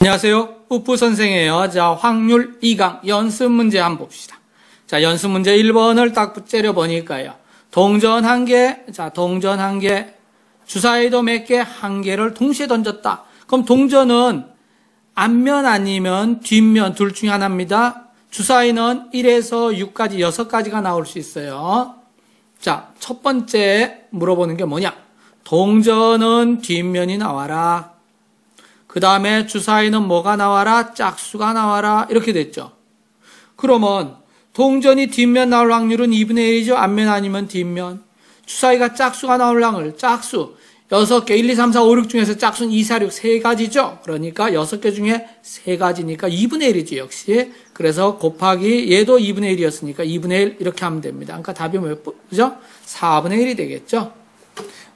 안녕하세요. 우프 선생이에요. 자, 확률 2강 연습 문제 한번 봅시다. 자, 연습 문제 1번을 딱 째려 보니까요. 동전 한 개, 자, 동전 한 개, 주사위도 몇 개, 한 개를 동시에 던졌다. 그럼 동전은 앞면 아니면 뒷면 둘 중에 하나입니다. 주사위는 1에서 6까지 6가지가 나올 수 있어요. 자, 첫 번째 물어보는 게 뭐냐? 동전은 뒷면이 나와라. 그 다음에 주사위는 뭐가 나와라? 짝수가 나와라. 이렇게 됐죠. 그러면 동전이 뒷면 나올 확률은 2분의 1이죠. 앞면 아니면 뒷면. 주사위가 짝수가 나올 확률, 짝수. 6개, 1, 2, 3, 4, 5, 6 중에서 짝수는 2, 4, 6, 3가지죠. 그러니까 6개 중에 3가지니까 2분의 1이죠, 역시. 그래서 곱하기 얘도 2분의 1이었으니까 2분의 1 이렇게 하면 됩니다. 그러니까 답이 몇 죠? 4분의 1이 되겠죠.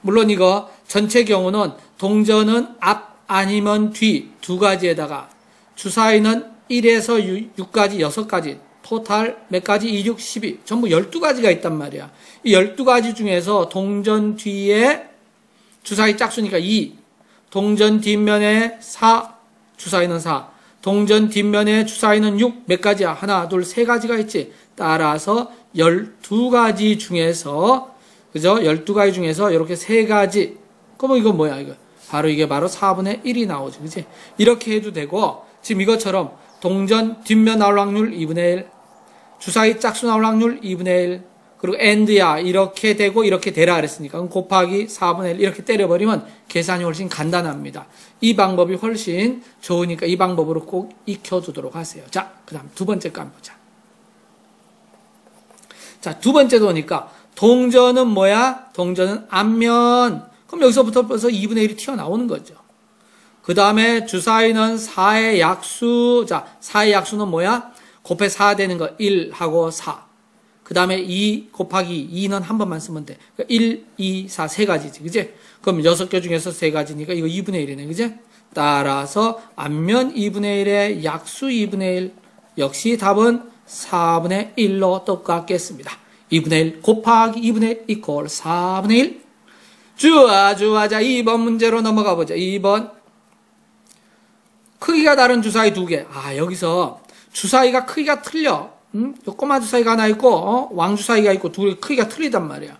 물론 이거 전체 경우는 동전은 앞 아니면 뒤 두 가지에다가 주사위는 1에서 6까지 6가지 토탈 몇 가지? 2, 6, 12 전부 12가지가 있단 말이야. 이 12가지 중에서 동전 뒤에 주사위 짝수니까 2 동전 뒷면에 4 주사위는 4 동전 뒷면에 주사위는 6 몇 가지야? 하나, 둘, 세 가지가 있지. 따라서 12가지 중에서 그죠? 12가지 중에서 이렇게 세 가지 그럼 이건 뭐야 이거? 바로 이게 바로 4분의 1이 나오죠. 그지? 이렇게 해도 되고, 지금 이것처럼 동전 뒷면 나올 확률 2분의 1, 주사위 짝수 나올 확률 2분의 1, 그리고 end야 이렇게 되고 이렇게 되라 그랬으니까 곱하기 4분의 1 이렇게 때려버리면 계산이 훨씬 간단합니다. 이 방법이 훨씬 좋으니까 이 방법으로 꼭 익혀두도록 하세요. 자, 그 다음 두 번째 거 한번 보자. 자, 두 번째도 보니까 동전은 뭐야? 동전은 앞면 그럼 여기서부터 벌써 2분의 1이 튀어나오는 거죠. 그 다음에 주사위는 4의 약수. 자, 4의 약수는 뭐야? 곱해 4 되는 거 1하고 4. 그 다음에 2 곱하기 2는 한 번만 쓰면 돼. 그러니까 1, 2, 4, 세 가지지. 그지? 그럼 6개 중에서 세 가지니까 이거 2분의 1이네. 그지? 따라서 앞면 2분의 1에 약수 2분의 1. 역시 답은 4분의 1로 똑같겠습니다. 2분의 1 곱하기 2분의 1 이퀄 4분의 1. 좋아, 좋아. 자, 2번 문제로 넘어가 보자. 2번. 크기가 다른 주사위 두 개. 아, 여기서 주사위가 크기가 틀려. 음? 꼬마 주사위가 하나 있고, 어? 왕 주사위가 있고, 두개 크기가 틀리단 말이야.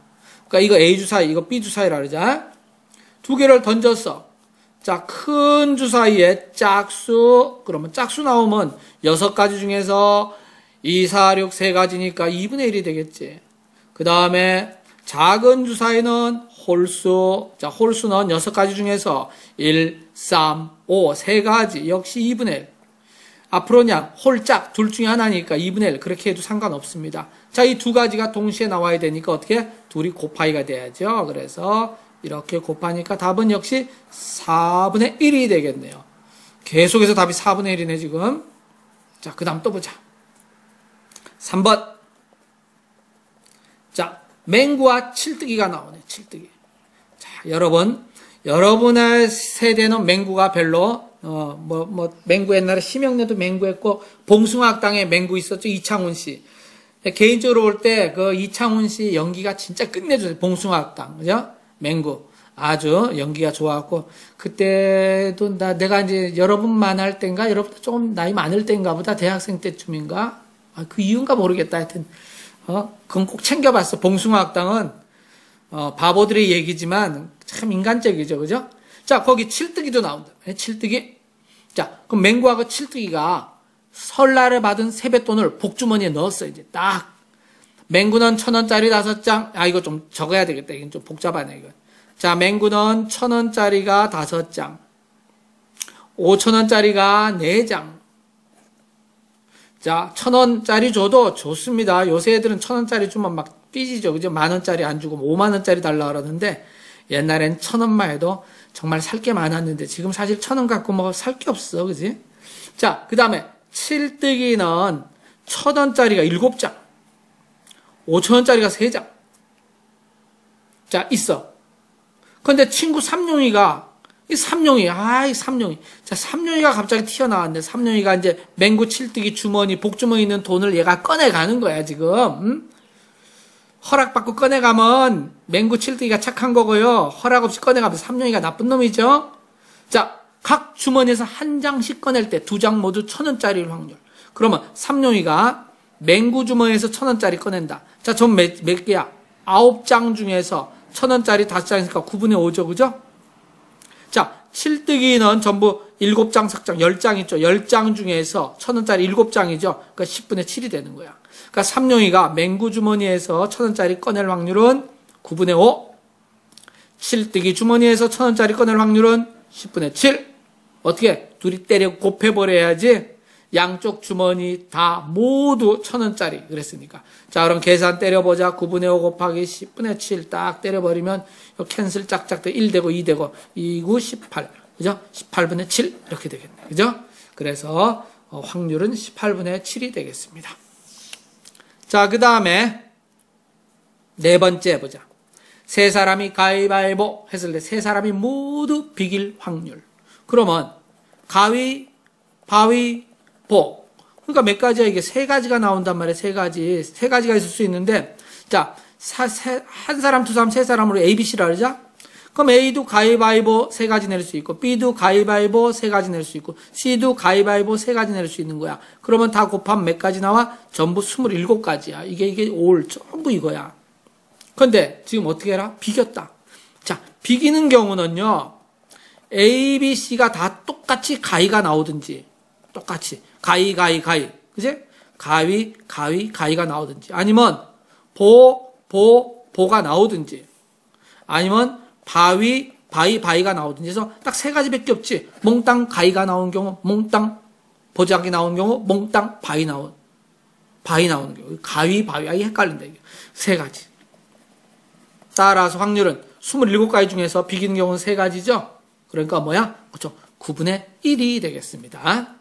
그러니까 이거 A 주사위, 이거 B 주사위라 그러자. 두 개를 던졌어. 자, 큰 주사위에 짝수, 그러면 짝수 나오면 여섯 가지 중에서 2, 4, 6, 세 가지니까 2분의 1이 되겠지. 그 다음에 작은 주사위는 홀수. 자, 홀수는 여섯 가지 중에서 1, 3, 5, 세 가지. 역시 2분의 1. 앞으로냐, 홀짝, 둘 중에 하나니까 2분의 1. 그렇게 해도 상관없습니다. 자, 이 두 가지가 동시에 나와야 되니까 어떻게? 둘이 곱하기가 돼야죠. 그래서 이렇게 곱하니까 답은 역시 4분의 1이 되겠네요. 계속해서 답이 4분의 1이네, 지금. 자, 그 다음 또 보자. 3번. 자, 맹구와 칠뜨기가 나오네, 칠뜨기. 자, 여러분, 여러분의 세대는 맹구가 별로, 어, 뭐, 뭐, 맹구 옛날에 심영래도 맹구했고, 봉숭아학당에 맹구 있었죠, 이창훈 씨. 개인적으로 볼 때, 그 이창훈 씨 연기가 진짜 끝내줘요, 봉숭아학당. 그죠? 맹구. 아주 연기가 좋았고, 그때도 나, 내가 이제 여러분만 할 땐가, 여러분 조금 나이 많을 땐가 보다, 대학생 때쯤인가? 아, 그 이유인가 모르겠다. 하여튼, 어, 그건 꼭 챙겨봤어. 봉숭아학당은, 어, 바보들의 얘기지만 참 인간적이죠. 그죠? 자, 거기 칠뜨기도 나온다. 칠뜨기. 자, 그럼 맹구하고 칠뜨기가 설날에 받은 세뱃돈을 복주머니에 넣었어. 이제 딱. 맹구는 천 원짜리 다섯 장. 아, 이거 좀 적어야 되겠다. 이건 좀 복잡하네, 이거. 자, 맹구는 천 원짜리가 다섯 장. 오천 원짜리가 네 장. 자, 천 원짜리 줘도 좋습니다. 요새 애들은 천 원짜리 주면 막 삐지죠. 그죠? 만 원짜리 안 주고 오만 원짜리 달라 그러는데 옛날엔 천 원만 해도 정말 살 게 많았는데 지금 사실 천 원 갖고 뭐 살 게 없어. 그지? 자, 그 다음에 칠뜨기는 천 원짜리가 일곱 장. 오천 원짜리가 세 장. 자, 있어. 근데 친구 삼룡이가 이 삼룡이, 아, 이 삼룡이. 자, 삼룡이가 갑자기 튀어나왔는데, 삼룡이가 이제 맹구 칠뜨기 주머니, 복주머니 있는 돈을 얘가 꺼내가는 거야, 지금. 음? 허락받고 꺼내가면 맹구 칠뜨기가 착한 거고요. 허락 없이 꺼내가면 삼룡이가 나쁜 놈이죠. 자, 각 주머니에서 한 장씩 꺼낼 때 두 장 모두 천 원짜리일 확률. 그러면 삼룡이가 맹구 주머니에서 천 원짜리 꺼낸다. 자, 전 몇, 몇 개야? 아홉 장 중에서 천 원짜리 다섯 장이니까 9분의 5죠, 그죠? 자, 칠뜨기는 전부 일곱 장, 석장, 열 장 있죠. 열 장 중에서 천 원짜리 일곱 장이죠. 그러니까 10분의 7이 되는 거야. 그러니까 삼룡이가 맹구 주머니에서 천 원짜리 꺼낼 확률은 9분의 5. 칠뜨기 주머니에서 천 원짜리 꺼낼 확률은 10분의 7. 어떻게? 둘이 때려 곱해버려야지 양쪽 주머니 다 모두 천 원짜리 그랬으니까. 자, 그럼 계산 때려보자. 9분의 5 곱하기 10분의 7 딱 때려버리면 캔슬 짝짝 돼. 1 되고 2 되고 2, 9, 18. 그죠? 18분의 7 이렇게 되겠네. 그죠? 그래서 어, 확률은 18분의 7이 되겠습니다. 자, 그 다음에 네 번째 보자. 세 사람이 가위바위보 했을 때 세 사람이 모두 비길 확률. 그러면 가위, 바위, 보. 그러니까 몇 가지야 이게 세 가지가 나온단 말이에요. 세 가지. 세 가지가 있을 수 있는데 자, 사, 세, 한 사람, 두 사람, 세 사람으로 A, B, C라 그러자? 그럼 A도 가위바위보 세 가지 낼 수 있고, B도 가위바위보 세 가지 낼 수 있고, C도 가위바위보 세 가지 낼 수 있는 거야. 그러면 다 곱하면 몇 가지 나와? 전부 27가지야. 이게, 이게 올, 전부 이거야. 근데 지금 어떻게 해라? 비겼다. 자, 비기는 경우는요, A, B, C가 다 똑같이 가위가 나오든지, 똑같이. 가위, 가위, 가위. 그지? 가위, 가위, 가위가 나오든지. 아니면, 보, 보, 보가 나오든지. 아니면, 바위, 바위, 바위가 나오든지 해서 딱 세 가지밖에 없지. 몽땅 가위가 나오는 경우, 몽땅 보자기 나오는 경우, 몽땅 바위 나온, 바위 나오는 경우. 가위, 바위, 아이 헷갈린다. 이게. 세 가지. 따라서 확률은 27가지 중에서 비기는 경우는 세 가지죠. 그러니까 뭐야? 그렇죠. 9분의 1이 되겠습니다.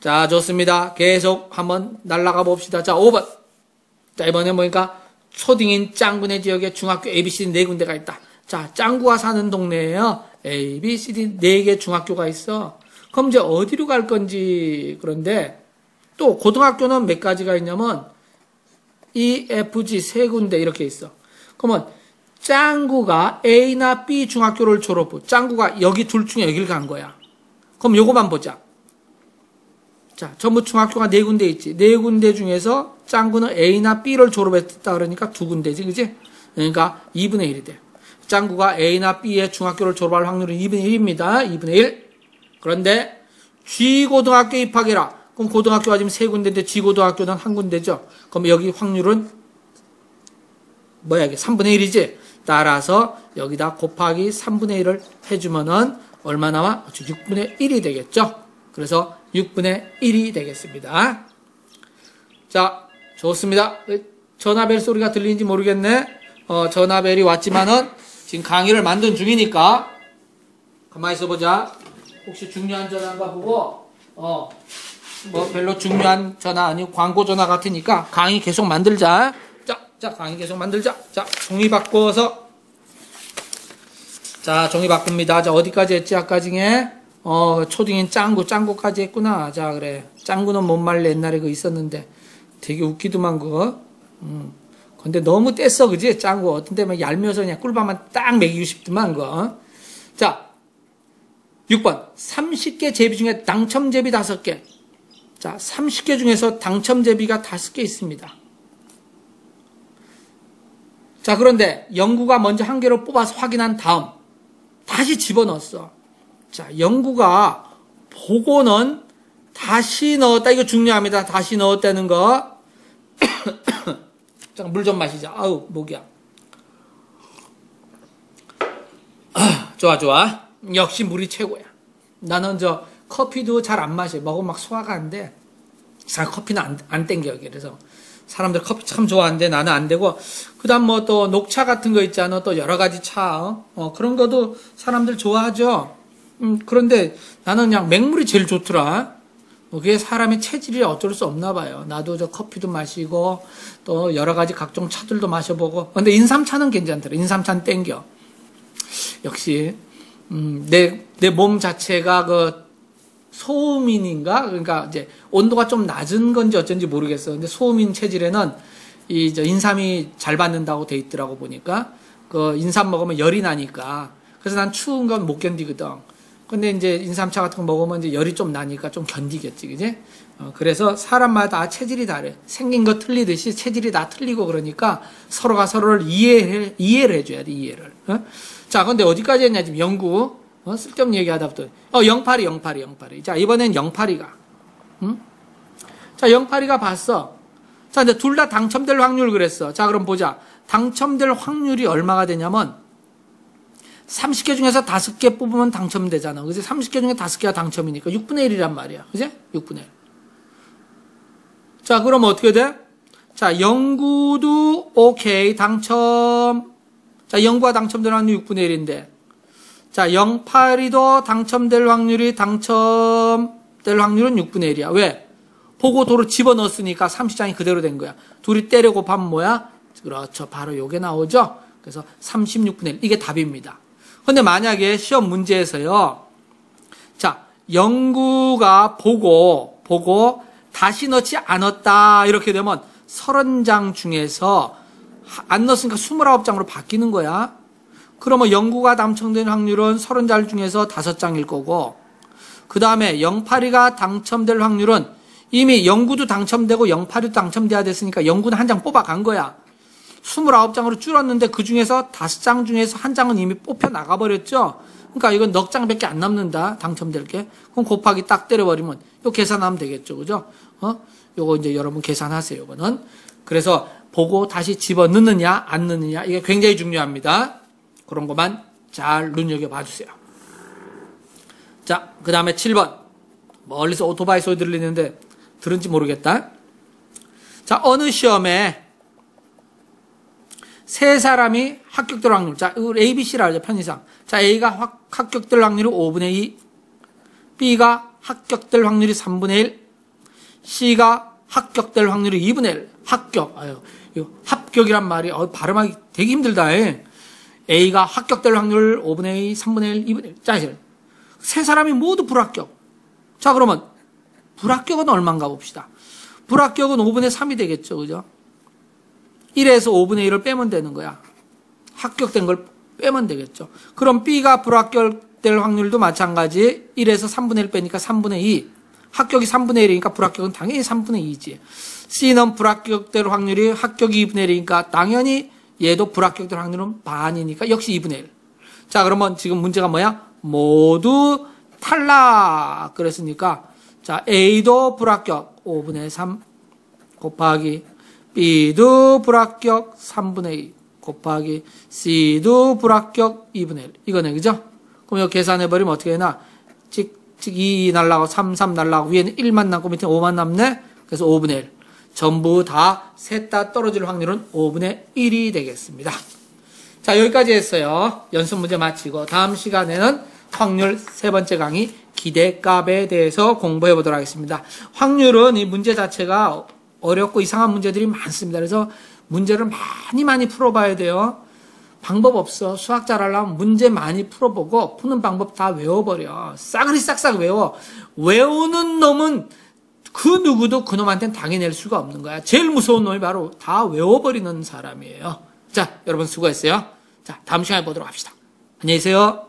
자, 좋습니다. 계속 한번 날아가 봅시다. 자, 5번. 자, 이번에 보니까 초딩인 짱구네 지역에 중학교 ABCD 네 군데가 있다. 자, 짱구가 사는 동네에요. A, B, C, D 네 개 중학교가 있어. 그럼 이제 어디로 갈 건지 그런데 또 고등학교는 몇 가지가 있냐면 E, F, G 세 군데 이렇게 있어. 그러면 짱구가 A나 B 중학교를 졸업 후 짱구가 여기 둘 중에 여길 간 거야. 그럼 요거만 보자. 자, 전부 중학교가 네 군데 있지. 네 군데 중에서 짱구는 A나 B를 졸업했다 그러니까 두 군데지, 그지? 그러니까 2분의 1이 돼. 짱구가 A나 B의 중학교를 졸업할 확률은 2분의 1입니다. 2분의 1. 그런데 G고등학교 입학해라. 그럼 고등학교가 지금 세 군데인데 G고등학교는 한 군데죠. 그럼 여기 확률은 뭐야 이게 3분의 1이지. 따라서 여기다 곱하기 3분의 1을 해주면은 얼마 나와? 6분의 1이 되겠죠. 그래서 6분의 1이 되겠습니다. 자, 좋습니다. 전화벨 소리가 들리는지 모르겠네. 어, 전화벨이 왔지만은 지금 강의를 만든 중이니까 가만히 있어보자. 혹시 중요한 전화인가 보고 어, 뭐 별로 중요한 전화 아니고 광고 전화 같으니까 강의 계속 만들자. 자, 자 강의 계속 만들자. 자, 종이 바꿔서 자, 종이 바꿉니다. 자, 어디까지 했지 아까 중에? 어, 초딩인 짱구, 짱구까지 했구나. 자, 그래. 짱구는 못 말래 옛날에 그 있었는데 되게 웃기더만 그거. 음. 근데 너무 뗐어, 그지? 짱구. 어떤 때면 얄미워서 그냥 꿀밤만 딱 먹이고 싶더만, 그거. 자, 6번. 30개 제비 중에 당첨 제비 5개. 자, 30개 중에서 당첨 제비가 5개 있습니다. 자, 그런데 영구가 먼저 한 개로 뽑아서 확인한 다음 다시 집어넣었어. 자, 영구가 보고는 다시 넣었다. 이거 중요합니다. 다시 넣었다는 거. 잠깐 물 좀 마시자. 아우, 목이야. 아, 좋아, 좋아. 역시 물이 최고야. 나는 저 커피도 잘 안 마셔. 먹으면 막 소화가 안 돼. 잘 커피는 안, 안 땡겨. 그래서 사람들 커피 참 좋아하는데 나는 안 되고 그 다음 뭐 또 녹차 같은 거 있잖아. 또 여러 가지 차. 어? 어, 그런 것도 사람들 좋아하죠. 음, 그런데 나는 그냥 맹물이 제일 좋더라. 뭐 그게 사람의 체질이 어쩔 수 없나 봐요. 나도 저 커피도 마시고 또 여러 가지 각종 차들도 마셔보고. 근데 인삼차는 괜찮더라. 인삼차는 땡겨. 역시 음, 내내 몸 자체가 그 소음인인가? 그러니까 이제 온도가 좀 낮은 건지 어쩐지 모르겠어. 근데 소음인 체질에는 이 인삼이 잘 받는다고 돼 있더라고 보니까 그 인삼 먹으면 열이 나니까. 그래서 난 추운 건 못 견디거든. 근데 이제 인삼차 같은 거 먹으면 이제 열이 좀 나니까 좀 견디겠지, 그지? 어, 그래서 사람마다 체질이 다르. 생긴 거 틀리듯이 체질이 다 틀리고 그러니까 서로가 서로를 이해를, 이해를 해줘야 돼, 이해를. 어? 자, 근데 어디까지 했냐, 지금 연구. 어? 쓸데없는 얘기 하다 보니. 어, 08이, 08이, 08이. 자, 이번엔 08이가. 응? 자, 08이가 봤어. 자, 근데 둘 다 당첨될 확률 그랬어. 자, 그럼 보자. 당첨될 확률이 얼마가 되냐면, 30개 중에서 5개 뽑으면 당첨되잖아. 그지? 30개 중에 5개가 당첨이니까 6분의 1이란 말이야. 그지? 6분의 1. 자, 그럼 어떻게 돼? 자, 영구도 오케이. 당첨. 자, 영구가 당첨될 확률 6분의 1인데. 자, 08이도 당첨될 확률이 당첨될 확률은 6분의 1이야. 왜? 보고 도로 집어넣었으니까 30장이 그대로 된 거야. 둘이 때려 곱하면 뭐야? 그렇죠. 바로 요게 나오죠? 그래서 36분의 1. 이게 답입니다. 근데 만약에 시험 문제에서요. 자, 영구가 보고, 보고, 다시 넣지 않았다. 이렇게 되면 30장 중에서 안 넣었으니까 29장으로 바뀌는 거야. 그러면 영구가 당첨된 확률은 30장 중에서 5장일 거고, 그 다음에 08이가 당첨될 확률은 이미 영구도 당첨되고 08이도 당첨돼야 됐으니까 영구는 한 장 뽑아간 거야. 29장으로 줄었는데 그 중에서 5장 중에서 한 장은 이미 뽑혀 나가버렸죠? 그러니까 이건 넉 장밖에 안 남는다. 당첨될 게. 그럼 곱하기 딱 때려버리면 요 계산하면 되겠죠. 그죠? 어? 요거 이제 여러분 계산하세요. 이거는. 그래서 보고 다시 집어 넣느냐, 안 넣느냐. 이게 굉장히 중요합니다. 그런 것만 잘 눈여겨 봐 주세요. 자, 그 다음에 7번. 멀리서 오토바이 소리 들리는데 들은지 모르겠다. 자, 어느 시험에 세 사람이 합격될 확률. 자, 이걸 A, B, C라 하죠, 편의상. 자, A가 확, 합격될 확률이 5분의 2. B가 합격될 확률이 3분의 1. C가 합격될 확률이 2분의 1. 합격. 아유, 이거 합격이란 말이, 어, 발음하기 되게 힘들다. 에. A가 합격될 확률 5분의 2, 3분의 1, 2분의 1. 자. 세 사람이 모두 불합격. 자, 그러면, 불합격은 얼마인가 봅시다. 불합격은 5분의 3이 되겠죠. 그죠? 1에서 5분의 1을 빼면 되는 거야. 합격된 걸 빼면 되겠죠. 그럼 B가 불합격될 확률도 마찬가지 1에서 3분의 1 빼니까 3분의 2. 합격이 3분의 1이니까 불합격은 당연히 3분의 2지. C는 불합격될 확률이 합격이 2분의 1이니까 당연히 얘도 불합격될 확률은 반이니까 역시 2분의 1. 자, 그러면 지금 문제가 뭐야? 모두 탈락. 그랬으니까 자, A도 불합격 5분의 3 곱하기 B도 불합격 3분의 2 곱하기 C도 불합격 2분의 1. 이거네, 그죠? 그럼 이거 계산해버리면 어떻게 되나? 즉, 즉, 2 날라고 3, 3 날라고 위에는 1만 남고 밑에 5만 남네? 그래서 5분의 1. 전부 다 셋 다 떨어질 확률은 5분의 1이 되겠습니다. 자, 여기까지 했어요. 연습 문제 마치고 다음 시간에는 확률 세 번째 강의 기대값에 대해서 공부해 보도록 하겠습니다. 확률은 이 문제 자체가 어렵고 이상한 문제들이 많습니다. 그래서 문제를 많이 많이 풀어봐야 돼요. 방법 없어. 수학 잘하려면 문제 많이 풀어보고 푸는 방법 다 외워버려. 싸그리 싹싹 외워. 외우는 놈은 그 누구도 그 놈한테는 당해낼 수가 없는 거야. 제일 무서운 놈이 바로 다 외워버리는 사람이에요. 자, 여러분 수고했어요. 자, 다음 시간에 보도록 합시다. 안녕히 계세요.